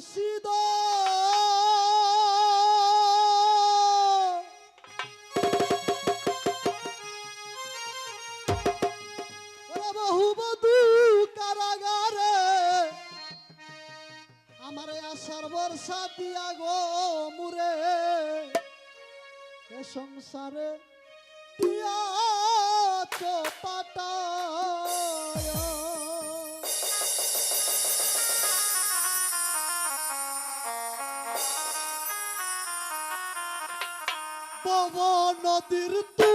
মুর্শিদ বহুবধূ কারাগারে আমারে আশার বর্ষা দিয়া গো মুরে এ সংসারে দিয়া চপাটায় নদীর তুফ